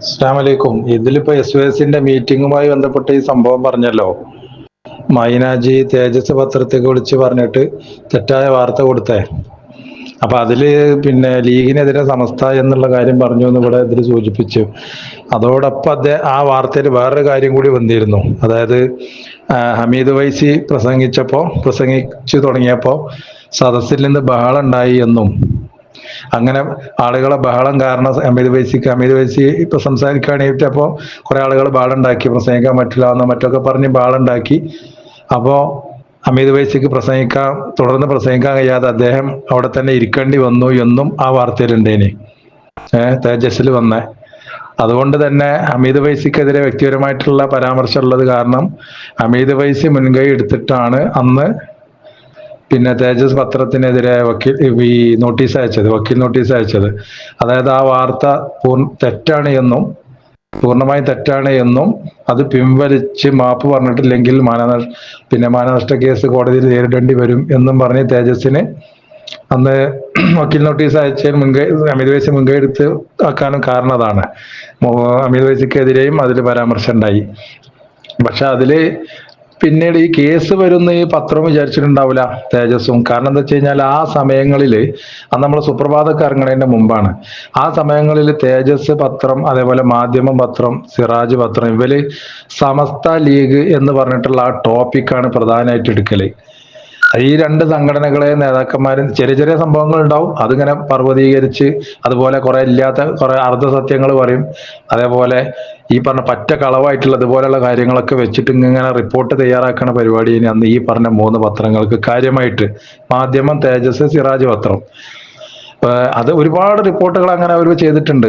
അസ്സാമലൈക്കും ഇതിലിപ്പോ എസ് ന്റെ മീറ്റിംഗുമായി ബന്ധപ്പെട്ട് ഈ സംഭവം പറഞ്ഞല്ലോ. മൈനാജി തേജസ് പത്രത്തേക്ക് വിളിച്ച് പറഞ്ഞിട്ട് തെറ്റായ വാർത്ത കൊടുത്തേ. അപ്പൊ അതിൽ പിന്നെ ലീഗിനെതിരെ സമസ്ത എന്നുള്ള കാര്യം പറഞ്ഞു എന്ന് ഇവിടെ ഇതിൽ സൂചിപ്പിച്ചു. അതോടൊപ്പം അദ്ദേഹം ആ വാർത്തയിൽ വേറൊരു കാര്യം കൂടി വന്നിരുന്നു. അതായത് ഹമീദ് വൈസി പ്രസംഗിച്ചപ്പോ പ്രസംഗിച്ചു തുടങ്ങിയപ്പോ സദസ്സിൽ നിന്ന് ബഹളം ഉണ്ടായി എന്നും അങ്ങനെ ആളുകളെ ബഹളം കാരണം അമിത് വൈസിക്ക് അമിത് വൈസി ഇപ്പൊ സംസാരിക്കുകയാണെങ്കിൽ അപ്പോൾ കുറെ ആളുകൾ ബാളുണ്ടാക്കി പ്രസംഗിക്കാൻ പറ്റില്ല എന്ന് മറ്റൊക്കെ പറഞ്ഞ് ബാളുണ്ടാക്കി. ഉണ്ടാക്കി അപ്പോ അമിത് വൈസിക്ക് പ്രസംഗിക്കാൻ തുടർന്ന് പ്രസംഗിക്കാൻ കഴിയാതെ അദ്ദേഹം അവിടെ തന്നെ ഇരിക്കേണ്ടി വന്നു എന്നും ആ വാർത്തയിലുണ്ടേനി ഏഹ് തേജസ്സിൽ വന്നേ. അതുകൊണ്ട് തന്നെ അമിത് വൈസിക്കെതിരെ വ്യക്തിപരമായിട്ടുള്ള പരാമർശം ഉള്ളത് കാരണം അമിത് വൈസി മുൻകൈ എടുത്തിട്ടാണ് അന്ന് പിന്നെ തേജസ് പത്രത്തിനെതിരെ വക്കീൽ ഈ നോട്ടീസ് അയച്ചത് വക്കീൽ നോട്ടീസ് അയച്ചത്. അതായത് ആ വാർത്ത പൂർണ തെറ്റാണ് എന്നും പൂർണമായും തെറ്റാണ് എന്നും അത് പിൻവലിച്ച് മാപ്പ് പറഞ്ഞിട്ടില്ലെങ്കിൽ മാനനഷ്ട പിന്നെ മാനനഷ്ട കേസ് കോടതിയിൽ നേരിടേണ്ടി വരും എന്നും പറഞ്ഞ് തേജസിന് അന്ന് വക്കീൽ നോട്ടീസ് അയച്ചതിന് മുൻകൈ അമിത് വയസ്സ് മുൻകൈ എടുത്ത് ആക്കാനും കാരണം അതാണ് അമിത് വൈസിക്കെതിരെയും അതിൽ പരാമർശം ഉണ്ടായി പക്ഷെ അതിൽ പിന്നീട് ഈ കേസ് വരുന്ന ഈ പത്രം വിചാരിച്ചിട്ടുണ്ടാവില്ല തേജസ്സും. കാരണം എന്താ വെച്ച് കഴിഞ്ഞാൽ ആ സമയങ്ങളിൽ അത് നമ്മൾ സുപ്രഭാതമൊക്കെ ഇറങ്ങണതിന്റെ മുമ്പാണ്. ആ സമയങ്ങളിൽ തേജസ് പത്രം അതേപോലെ മാധ്യമം പത്രം സിറാജ് പത്രം ഇവർ സമസ്ത ലീഗ് എന്ന് പറഞ്ഞിട്ടുള്ള ആ ടോപ്പിക്കാണ് പ്രധാനമായിട്ട് എടുക്കൽ. ഈ രണ്ട് സംഘടനകളെ നേതാക്കന്മാരും ചെറിയ ചെറിയ സംഭവങ്ങൾ ഉണ്ടാവും. അതിങ്ങനെ പർവതീകരിച്ച് അതുപോലെ കുറെ ഇല്ലാത്ത കുറെ അർദ്ധസത്യങ്ങൾ പറയും. അതേപോലെ ഈ പറഞ്ഞ പറ്റ കളവായിട്ടുള്ള ഇതുപോലെയുള്ള കാര്യങ്ങളൊക്കെ വെച്ചിട്ട് ഇങ്ങനെ റിപ്പോർട്ട് തയ്യാറാക്കുന്ന പരിപാടി അന്ന് ഈ പറഞ്ഞ മൂന്ന് പത്രങ്ങൾക്ക് കാര്യമായിട്ട് മാധ്യമം തേജസ് സിറാജ് പത്രം. അത് ഒരുപാട് റിപ്പോർട്ടുകൾ അങ്ങനെ അവർ ചെയ്തിട്ടുണ്ട്.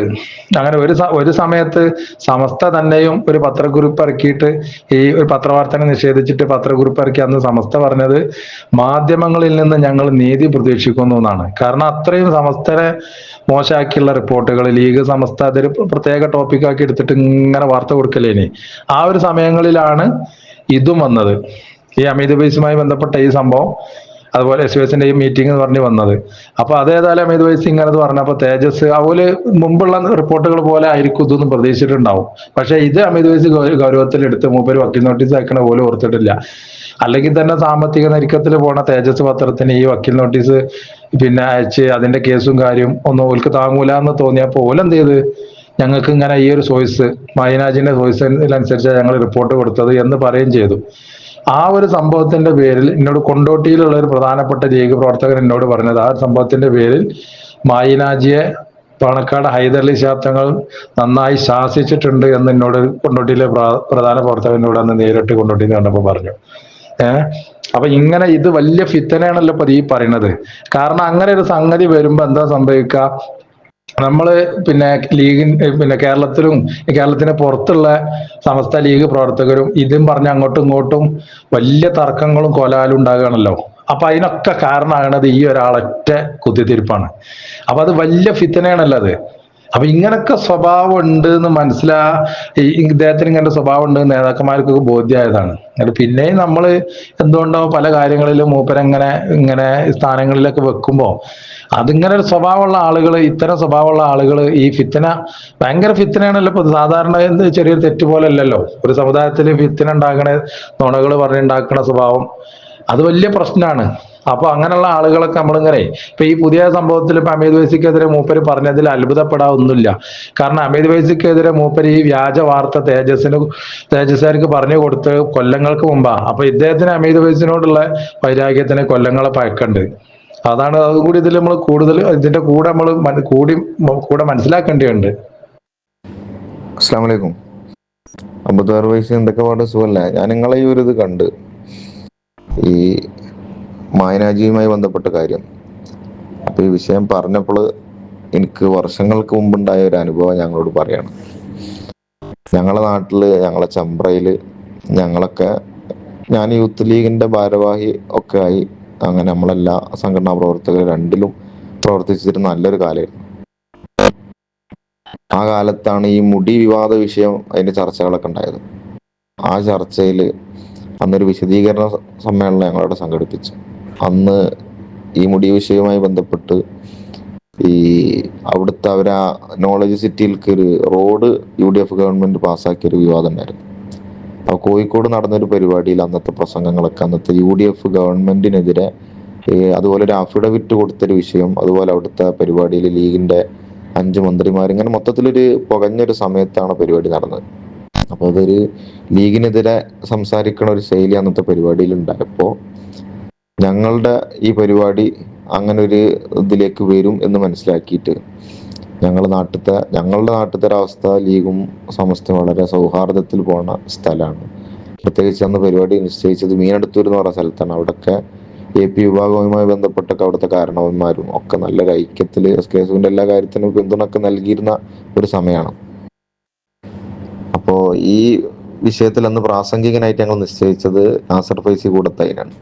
അങ്ങനെ ഒരു ഒരു സമയത്ത് സമസ്ത തന്നെയും ഒരു പത്രക്കുറിപ്പ് ഇറക്കിയിട്ട് ഈ ഒരു പത്രവാർത്തനെ നിഷേധിച്ചിട്ട് പത്രക്കുറിപ്പ് ഇറക്കി അന്ന് സമസ്ത പറഞ്ഞത് മാധ്യമങ്ങളിൽ നിന്ന് ഞങ്ങൾ നീതി പ്രതീക്ഷിക്കുന്നു എന്നാണ്. കാരണം അത്രയും സമസ്തരെ മോശമാക്കിയുള്ള റിപ്പോർട്ടുകൾ ലീഗ് സമസ്ത അതൊരു പ്രത്യേക ടോപ്പിക്കാക്കി എടുത്തിട്ട് ഇങ്ങനെ വാർത്ത കൊടുക്കലേനി ആ ഒരു സമയങ്ങളിലാണ് ഇതും വന്നത്. ഈ അമിത് ബൈസുമായി ബന്ധപ്പെട്ട ഈ സംഭവം. അതുപോലെ എസ് എസിന്റെ ഈ മീറ്റിംഗ് എന്ന് പറഞ്ഞ് വന്നത്. അപ്പൊ അതേതായാലും അമിത് വൈസ് ഇങ്ങനെ എന്ന് പറഞ്ഞപ്പോ തേജസ് അതുപോലെ മുമ്പുള്ള റിപ്പോർട്ടുകൾ പോലെ ആയിരിക്കും ഇതൊന്നും പ്രതീക്ഷിച്ചിട്ടുണ്ടാവും. പക്ഷെ ഇത് അമിത് വൈസ് ഗൗരവത്തിൽ എടുത്ത് മൂപ്പര് വക്കീൽ നോട്ടീസ് അയക്കണ പോലും ഓർത്തിട്ടില്ല. അല്ലെങ്കിൽ തന്നെ സാമ്പത്തിക നരിക്കത്തിൽ പോണ തേജസ് പത്രത്തിന് ഈ വക്കീൽ നോട്ടീസ് പിന്നെ അയച്ച് അതിന്റെ കേസും കാര്യം ഒന്നും ഓൽക്ക് താങ്ങൂല എന്ന് തോന്നിയപ്പോ ഓലെന്ത് ചെയ്ത്? ഞങ്ങൾക്ക് ഇങ്ങനെ ഈ ഒരു സോയ്സ് മൈനാജിന്റെ അനുസരിച്ചാണ് ഞങ്ങൾ റിപ്പോർട്ട് കൊടുത്തത് എന്ന് പറയുകയും ചെയ്തു. ആ ഒരു സംഭവത്തിന്റെ പേരിൽ എന്നോട് കൊണ്ടോട്ടിയിലുള്ള ഒരു പ്രധാനപ്പെട്ട ലീഗ് പ്രവർത്തകൻ എന്നോട് പറഞ്ഞത് ആ സംഭവത്തിന്റെ പേരിൽ മായിനാജിയെ പാണക്കാട് ഹൈദരലി ശാബ്ദങ്ങൾ നന്നായി ശാസിച്ചിട്ടുണ്ട് എന്ന് എന്നോട് കൊണ്ടോട്ടിയിലെ പ്ര- പ്രധാന പ്രവർത്തകനോട് അന്ന് നേരിട്ട് കൊണ്ടോട്ടിയിൽ കണ്ടപ്പോൾ പറഞ്ഞു. ഏഹ് അപ്പൊ ഇങ്ങനെ ഇത് വലിയ ഫിത്തനയാണല്ലോ ഇപ്പൊ ഈ പറയുന്നത്. കാരണം അങ്ങനെ ഒരു സംഗതി വരുമ്പോ എന്താ സംഭവിക്കുക? നമ്മൾ പിന്നെ ലീഗിൻ പിന്നെ കേരളത്തിലും കേരളത്തിന് പുറത്തുള്ള സമസ്ത ലീഗ് പ്രവർത്തകരും ഇതും പറഞ്ഞ് അങ്ങോട്ടും ഇങ്ങോട്ടും വലിയ തർക്കങ്ങളും കൊലാലും ഉണ്ടാകുകയാണല്ലോ. അപ്പൊ അതിനൊക്കെ കാരണമാകണത് ഈ ഒരാളൊറ്റ കുത്തിത്തിരിപ്പാണ്. അപ്പൊ അത് വലിയ ഫിത്തനയാണല്ലോ അത്. അപ്പൊ ഇങ്ങനൊക്കെ സ്വഭാവം ഉണ്ട് എന്ന് മനസ്സിലാ ഇദ്ദേഹത്തിന് ഇങ്ങനെ സ്വഭാവം ഉണ്ട് നേതാക്കന്മാർക്കൊക്കെ ബോധ്യമായതാണ്. എന്നിട്ട് പിന്നെയും നമ്മൾ എന്തുകൊണ്ടോ പല കാര്യങ്ങളിലും മൂപ്പരങ്ങനെ ഇങ്ങനെ സ്ഥാനങ്ങളിലൊക്കെ വെക്കുമ്പോൾ അതിങ്ങനെ ഒരു സ്വഭാവമുള്ള ആളുകൾ ഇത്തരം സ്വഭാവമുള്ള ആളുകൾ ഈ ഫിത്തന ഭയങ്കര ഫിത്തനയാണല്ലോ. ഇപ്പൊ സാധാരണ എന്ത് ചെറിയൊരു തെറ്റ് പോലെ അല്ലല്ലോ ഒരു സമുദായത്തിൽ ഫിത്തന ഉണ്ടാക്കണ നുണകൾ പറഞ്ഞുണ്ടാക്കണ സ്വഭാവം. അത് വലിയ പ്രശ്നമാണ് അപ്പൊ അങ്ങനെയുള്ള ആളുകളൊക്കെ നമ്മളിങ്ങനെ ഇപ്പൊ ഈ പുതിയ സംഭവത്തിൽ ഇപ്പൊ അമീദ് വൈസിക്കെതിരെ മൂപ്പര് പറഞ്ഞതിൽ അത്ഭുതപ്പെടാവുന്നില്ല കാരണം അമീദ് വൈസിക്കെതിരെ മൂപ്പര് ഈ വ്യാജ വാർത്ത തേജസ്സിന് തേജസ്സുകാർക്ക് പറഞ്ഞു കൊടുത്ത് കൊല്ലങ്ങൾക്ക് മുമ്പാ. അപ്പൊ ഇദ്ദേഹത്തിന് അമീദ് വൈസിനോടുള്ള വൈരാഗ്യത്തിന് കൊല്ലങ്ങളെ പയക്കണ്ട് അതാണ് അതുകൂടി ഇതിൽ നമ്മൾ കൂടുതൽ ഇതിന്റെ കൂടെ നമ്മൾ കൂടി കൂടെ മനസ്സിലാക്കേണ്ടതുണ്ട്. അസ്സാം വലൈക്കും അമ്പത്താറ് വയസ്സ് എന്തൊക്കെ പാട് സുഖമല്ല? ഞാൻ നിങ്ങളെ ഈ ഒരു ഇത് കണ്ട്. ഈ മായനാജിയുമായി ബന്ധപ്പെട്ട കാര്യം. അപ്പൊ ഈ വിഷയം പറഞ്ഞപ്പോൾ എനിക്ക് വർഷങ്ങൾക്ക് മുമ്പുണ്ടായ ഒരു അനുഭവം ഞങ്ങളോട് പറയണം. ഞങ്ങളെ നാട്ടിൽ ഞങ്ങളെ ചമ്പ്രയിൽ ഞങ്ങളൊക്കെ ഞാൻ യൂത്ത് ലീഗിന്റെ ഭാരവാഹി ഒക്കെ ആയി അങ്ങനെ നമ്മളെല്ലാ സംഘടനാ പ്രവർത്തകർ രണ്ടിലും പ്രവർത്തിച്ചിരുന്ന നല്ലൊരു കാലമായിരുന്നു. ആ കാലത്താണ് ഈ മുടി വിവാദ വിഷയം അതിന്റെ ചർച്ചകളൊക്കെ ഉണ്ടായത്. ആ ചർച്ചയിൽ അന്നൊരു വിശദീകരണ സമ്മേളനം ഞങ്ങളവിടെ സംഘടിപ്പിച്ചു. അന്ന് ഈ മുടി വിഷയവുമായി ബന്ധപ്പെട്ട് ഈ അവിടുത്തെ അവർ ആ നോളജ് സിറ്റിയിലേക്ക് ഒരു road U D F government പാസ്സാക്കിയ ഒരു വിവാദം ഉണ്ടായിരുന്നു. അപ്പോൾ കോഴിക്കോട് നടന്നൊരു പരിപാടിയിൽ അന്നത്തെ പ്രസംഗങ്ങളൊക്കെ അന്നത്തെ യു ഡി എഫ് ഗവൺമെന്റിനെതിരെ അതുപോലെ ഒരു അഫിഡവിറ്റ് കൊടുത്തൊരു വിഷയം അതുപോലെ അവിടുത്തെ പരിപാടിയിൽ ലീഗിന്റെ അഞ്ച് മന്ത്രിമാർ ഇങ്ങനെ മൊത്തത്തിലൊരു പുകഞ്ഞൊരു സമയത്താണ് പരിപാടി നടന്നത്. അപ്പോൾ അതൊരു ലീഗിനെതിരെ സംസാരിക്കണ ഒരു ശൈലി അന്നത്തെ പരിപാടിയിൽ ഉണ്ടായപ്പോൾ ഞങ്ങളുടെ ഈ പരിപാടി അങ്ങനെ ഒരു ഇതിലേക്ക് വരും എന്ന് മനസ്സിലാക്കിയിട്ട് ഞങ്ങളുടെ നാട്ടിലത്തെ ഞങ്ങളുടെ നാട്ടിലത്തെ ഒരവസ്ഥ ലീഗും സമസ്തയും വളരെ സൗഹാർദ്ദത്തിൽ പോണ സ്ഥലമാണ്. പ്രത്യേകിച്ച് അന്ന് പരിപാടി നിശ്ചയിച്ചത് മീനടുത്തൂർ എന്ന് പറഞ്ഞ സ്ഥലത്താണ്. അവിടെയൊക്കെ എ പി വിഭാഗവുമായി ബന്ധപ്പെട്ടൊക്കെ അവിടുത്തെ കാരണവന്മാരും ഒക്കെ നല്ല ഐക്യത്തിൽ എസ് കെ എല്ലാ കാര്യത്തിനും പിന്തുണയൊക്കെ നൽകിയിരുന്ന ഒരു സമയമാണ്. അപ്പോൾ ഈ വിഷയത്തിൽ അന്ന് പ്രാസംഗികനായിട്ട് ഞങ്ങൾ നിശ്ചയിച്ചത് നാസർ ഫൈസി കൂടത്തൈനാണ്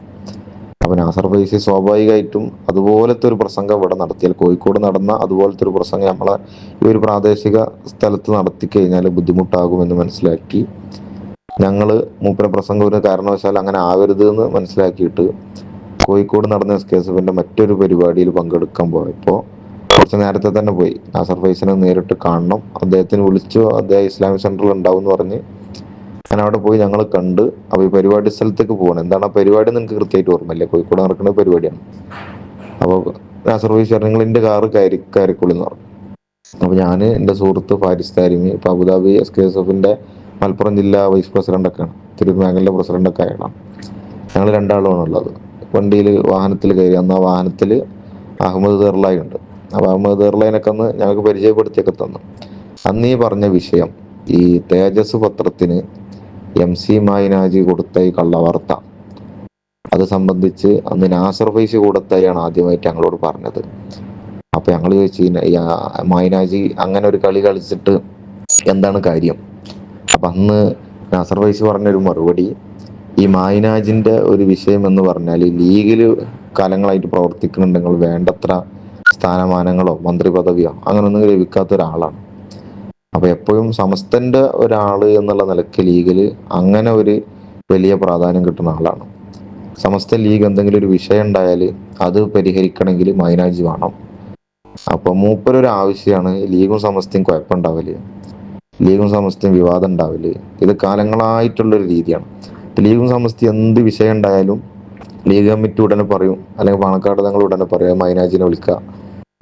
അപ്പൊ നാസർ ഫൈസി സ്വാഭാവികമായിട്ടും അതുപോലത്തെ ഒരു പ്രസംഗം ഇവിടെ നടത്തിയാൽ കോഴിക്കോട് നടന്ന അതുപോലത്തെ ഒരു പ്രസംഗം നമ്മളെ ഈ ഒരു പ്രാദേശിക സ്ഥലത്ത് നടത്തി കഴിഞ്ഞാൽ ബുദ്ധിമുട്ടാകുമെന്ന് മനസ്സിലാക്കി. ഞങ്ങൾ മൂപ്പര പ്രസംഗം ഒരു കാരണവശാൽ അങ്ങനെ ആവരുത് എന്ന് മനസ്സിലാക്കിയിട്ട് കോഴിക്കോട് നടന്ന എസ് കെ മറ്റൊരു പരിപാടിയിൽ പങ്കെടുക്കാൻ പോയപ്പോൾ കുറച്ച് നേരത്തെ തന്നെ പോയി. നാസർ ഫൈസിനെ നേരിട്ട് കാണണം. അദ്ദേഹത്തിന് വിളിച്ചു അദ്ദേഹം ഇസ്ലാമിക് സെന്ററിൽ ഉണ്ടാവും എന്ന് പറഞ്ഞ് ഞാൻ അവിടെ പോയി ഞങ്ങൾ കണ്ട് അപ്പൊ ഈ പരിപാടി സ്ഥലത്തേക്ക് പോകണം എന്താണ് ആ പരിപാടി എനിക്ക് കൃത്യമായിട്ട് ഓർമ്മയില്ല. കോഴിക്കോട് നടക്കുന്ന പരിപാടിയാണ്. അപ്പോൾ നാസർ സർവീസ് പറഞ്ഞു നിങ്ങൾ എന്റെ കാറ് കയറി കയറിക്കൊള്ളി എന്ന് പറഞ്ഞു. അപ്പൊ ഞാൻ എന്റെ സുഹൃത്ത് ഫാരിസ് താരിമി ഇപ്പൊ അബുദാബി എസ് കെ എസ് എഫിന്റെ മലപ്പുറം ജില്ലാ വൈസ് പ്രസിഡന്റ് ഒക്കെയാണ് തിരൂർ മേഖലയിലെ പ്രസിഡന്റ് ഒക്കെ ആയതാണ് ഞങ്ങൾ രണ്ടാളുമാണ് ഉള്ളത്. വണ്ടിയിൽ വാഹനത്തിൽ കയറി. അന്ന് ആ വാഹനത്തിൽ അഹമ്മദ് ദർലായി ഉണ്ട്. അപ്പോൾ അഹമ്മദ് ദർലായിനൊക്കെ അന്ന് ഞങ്ങൾക്ക് പരിചയപ്പെടുത്തിയൊക്കെ തന്നു. അന്ന് ഈ പറഞ്ഞ വിഷയം ഈ തേജസ് പത്രത്തിന് എം സി മായിനാജി കൊടുത്ത ഈ കള്ളവാർത്ത. അത് സംബന്ധിച്ച് അന്ന് നാസർ ഫൈസ് കൊടുത്തയാണ് ആദ്യമായിട്ട് ഞങ്ങളോട് പറഞ്ഞത്. അപ്പൊ ഞങ്ങൾ ചോദിച്ചു "ഈ മായിനാജി അങ്ങനെ ഒരു കളി കളിച്ചിട്ട് എന്താണ് കാര്യം? അപ്പൊ അന്ന് നാസർ ഫൈസ് പറഞ്ഞൊരു മറുപടി ഈ മായിനാജിന്റെ ഒരു വിഷയം എന്ന് പറഞ്ഞാൽ ലീഗിൽ കാലങ്ങളായിട്ട് പ്രവർത്തിക്കുന്നുണ്ടെങ്കിൽ വേണ്ടത്ര സ്ഥാനമാനങ്ങളോ മന്ത്രി പദവിയോ അങ്ങനൊന്നും ലഭിക്കാത്ത ഒരാളാണ് അപ്പൊ എപ്പോഴും സമസ്തന്റെ ഒരാൾ എന്നുള്ള നിലയ്ക്ക് ലീഗിൽ അങ്ങനെ ഒരു വലിയ പ്രാധാന്യം കിട്ടുന്ന ആളാണ്. സമസ്ത ലീഗ് എന്തെങ്കിലും ഒരു വിഷയം ഉണ്ടായാൽ അത് പരിഹരിക്കണമെങ്കിൽ മൈനാജി വേണം. അപ്പൊ മൂപ്പരൊരു ആവശ്യമാണ് ലീഗും സമസ്തയും കുഴപ്പമുണ്ടാവൽ. ലീഗും സമസ്തയും വിവാദം ഉണ്ടാവൽ. ഇത് കാലങ്ങളായിട്ടുള്ള ഒരു രീതിയാണ് ലീഗും സമസ്തയും എന്ത് വിഷയം ഉണ്ടായാലും ലീഗ് കമ്മിറ്റി ഉടനെ പറയും അല്ലെങ്കിൽ പാണക്കാട് തങ്ങൾ ഉടനെ പറയാം മൈനാജിനെ വിളിക്കുക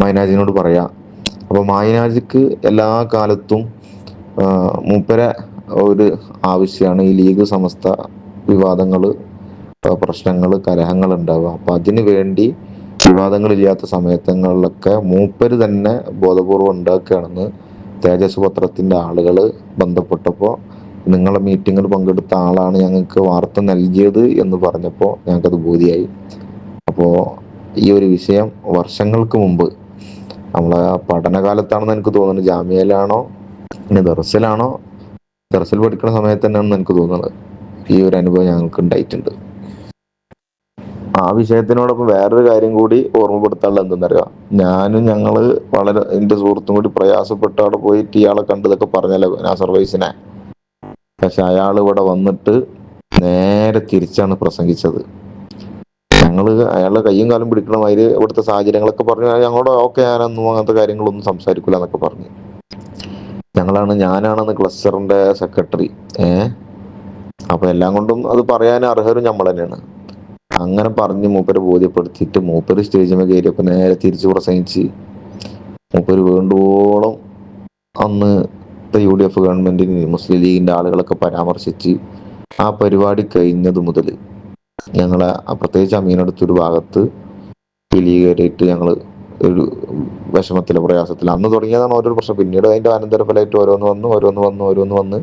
മൈനാജിനോട് പറയാം. അപ്പൊ മായനാജിക്ക് എല്ലാ കാലത്തും മൂപ്പരെ ഒരു ആവശ്യമാണ് ഈ ലീഗ് സമസ്ത വിവാദങ്ങൾ പ്രശ്നങ്ങൾ കലഹങ്ങൾ ഉണ്ടാവുക. അപ്പൊ അതിനു വേണ്ടി വിവാദങ്ങളില്ലാത്ത സമയത്തങ്ങളിലൊക്കെ മൂപ്പര് തന്നെ ബോധപൂർവം ഉണ്ടാക്കുകയാണെന്ന് തേജസ് പത്രത്തിന്റെ ആളുകൾ ബന്ധപ്പെട്ടപ്പോൾ നിങ്ങളെ മീറ്റിങ്ങിൽ പങ്കെടുത്ത ആളാണ് ഞങ്ങൾക്ക് വാർത്ത നൽകിയത് എന്ന് പറഞ്ഞപ്പോൾ ഞങ്ങൾക്കത് ബോധിയായി. അപ്പോൾ ഈ ഒരു വിഷയം വർഷങ്ങൾക്ക് മുമ്പ് നമ്മളെ പഠനകാലത്താണെന്ന് എനിക്ക് തോന്നുന്നത് ജാമ്യയിലാണോ? പിന്നെ ദർസിലാണോ? ദർസിൽ പഠിക്കുന്ന സമയത്ത് തന്നെയാണെന്ന് എനിക്ക് തോന്നുന്നത്. ഈ ഒരു അനുഭവം ഞങ്ങൾക്ക് ഉണ്ടായിട്ടുണ്ട്. ആ വിഷയത്തിനോടൊപ്പം വേറൊരു കാര്യം കൂടി ഓർമ്മപ്പെടുത്താനുള്ള എന്തെന്നറിയാം? ഞാനും ഞങ്ങൾ വളരെ എന്റെ സുഹൃത്തും കൂടി പ്രയാസപ്പെട്ട് അവിടെ പോയിട്ട് ഇയാളെ കണ്ടതൊക്കെ പറഞ്ഞല്ലോ നാസർ വൈസിനെ. പക്ഷെ അയാൾ ഇവിടെ വന്നിട്ട് നേരെ തിരിച്ചാണ് പ്രസംഗിച്ചത്. ഞങ്ങൾ അയാളുടെ കയ്യും കാലും പിടിക്കണ മാതിരി ഇവിടുത്തെ സാഹചര്യങ്ങളൊക്കെ പറഞ്ഞു "ആ, ഞങ്ങളോട് ഓക്കെ ഞാനൊന്നും അങ്ങനത്തെ കാര്യങ്ങളൊന്നും സംസാരിക്കില്ല എന്നൊക്കെ പറഞ്ഞു. ഞങ്ങളാണ് ഞാനാണെന്ന് ക്ലസ്റ്ററിന്റെ സെക്രട്ടറി ഏ? അപ്പൊ എല്ലാം കൊണ്ടും അത് പറയാൻ അർഹരും നമ്മൾ തന്നെയാണ്. അങ്ങനെ പറഞ്ഞ് മൂപ്പര് ബോധ്യപ്പെടുത്തിയിട്ട് മൂപ്പര് സ്റ്റേജിൽ കയറിയപ്പോ നേരെ തിരിച്ചു പ്രസംഗിച്ച് മൂപ്പര് വേണ്ടോളം അന്ന് യു ഡി എഫ് ഗവൺമെന്റിന് മുസ്ലിം ലീഗിന്റെ ആളുകളൊക്കെ പരാമർശിച്ച് ആ പരിപാടി കഴിഞ്ഞത് മുതൽ ഞങ്ങളെ ആ പ്രത്യേകിച്ച് അമീനടുത്തൊരു ഭാഗത്ത് പിലി കയറിയിട്ട് ഞങ്ങൾ ഒരു വിഷമത്തിലെ പ്രയാസത്തിൽ അന്ന് തുടങ്ങിയതാണ് ഓരോ പ്രശ്നം. പിന്നീട് അതിന്റെ അനന്തരഫലമായിട്ട് ഓരോന്ന് വന്നു ഓരോന്ന് വന്നു ഓരോന്ന് വന്ന്.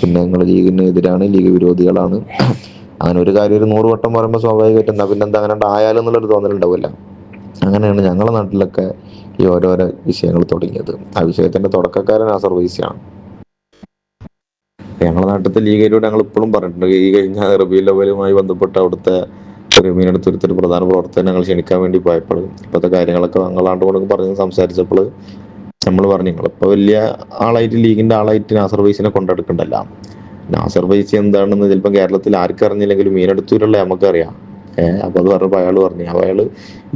പിന്നെ ഞങ്ങൾ ലീഗിന് എതിരാണ് ലീഗ് വിരോധികളാണ്. അങ്ങനെ ഒരു കാര്യം ഒരു നൂറ് വട്ടം പറയുമ്പോൾ സ്വാഭാവികമായിട്ട് എന്താ പിന്നെ എന്താ അങ്ങനെ ആയാലും എന്നുള്ളൊരു തോന്നലുണ്ടാവില്ല. അങ്ങനെയാണ് ഞങ്ങളുടെ നാട്ടിലൊക്കെ ഈ ഓരോരോ വിഷയങ്ങൾ തുടങ്ങിയത്. ആ വിഷയത്തിന്റെ തുടക്കക്കാരൻ ആ സർവീസാണ് ഞങ്ങളുടെ നാട്ടിലത്തെ ലീഗിലൂടെ ഞങ്ങൾ ഇപ്പോഴും പറഞ്ഞിട്ടുണ്ട്. ഈ കഴിഞ്ഞ റബി ലവലുമായി ബന്ധപ്പെട്ട് അവിടുത്തെ ഒരു മീനടുത്തൊരുത്തൊരു പ്രധാന പ്രവർത്തനം ഞങ്ങൾ ക്ഷണിക്കാൻ വേണ്ടി പോയപ്പോൾ ഇപ്പോഴത്തെ കാര്യങ്ങളൊക്കെ ഞങ്ങളാണ്ട് കൊണ്ട് പറഞ്ഞ് സംസാരിച്ചപ്പോൾ നമ്മൾ പറഞ്ഞു ഞങ്ങളിപ്പോൾ വലിയ ആളായിട്ട് ലീഗിന്റെ ആളായിട്ട് നാസർ വൈസിനെ കൊണ്ടെടുക്കണ്ടല്ല. നാസർ വൈസി എന്താണെന്ന് ചിലപ്പോൾ കേരളത്തിൽ ആർക്കും അറിഞ്ഞില്ലെങ്കിലും മീനടുത്തൂരുള്ള നമുക്കറിയാം. ഏഹ് അപ്പൊ അത് പറഞ്ഞപ്പോ അയാൾ പറഞ്ഞു. അയാൾ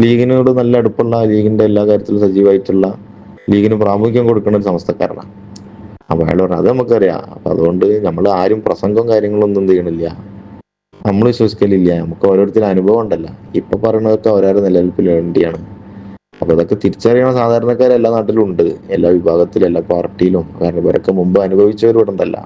ലീഗിനോട് നല്ല അടുപ്പുള്ള ലീഗിന്റെ എല്ലാ കാര്യത്തിലും സജീവമായിട്ടുള്ള ലീഗിന് പ്രാമുഖ്യം കൊടുക്കുന്ന ഒരു സമസ്തക്കാരനാണ്. അപ്പൊ അയാൾ പറഞ്ഞു അത് നമുക്കറിയാം. അപ്പൊ അതുകൊണ്ട് നമ്മൾ ആരും പ്രസംഗവും കാര്യങ്ങളൊന്നും എന്ത് ചെയ്യണില്ല. നമ്മൾ വിശ്വസിക്കലില്ല. നമുക്ക് ഓരോരുത്തരും അനുഭവം ഉണ്ടല്ലോ. ഇപ്പൊ പറയണതൊക്കെ ഓരോരോ നിലനിൽപ്പിന് വേണ്ടിയാണ്. അപ്പൊ അതൊക്കെ തിരിച്ചറിയണ സാധാരണക്കാർ എല്ലാ നാട്ടിലും ഉണ്ട്. എല്ലാ വിഭാഗത്തിലും എല്ലാ പാർട്ടിയിലും. കാരണം ഇവരൊക്കെ മുമ്പ് അനുഭവിച്ചവരും ഇവിടെ ഉണ്ടല്ല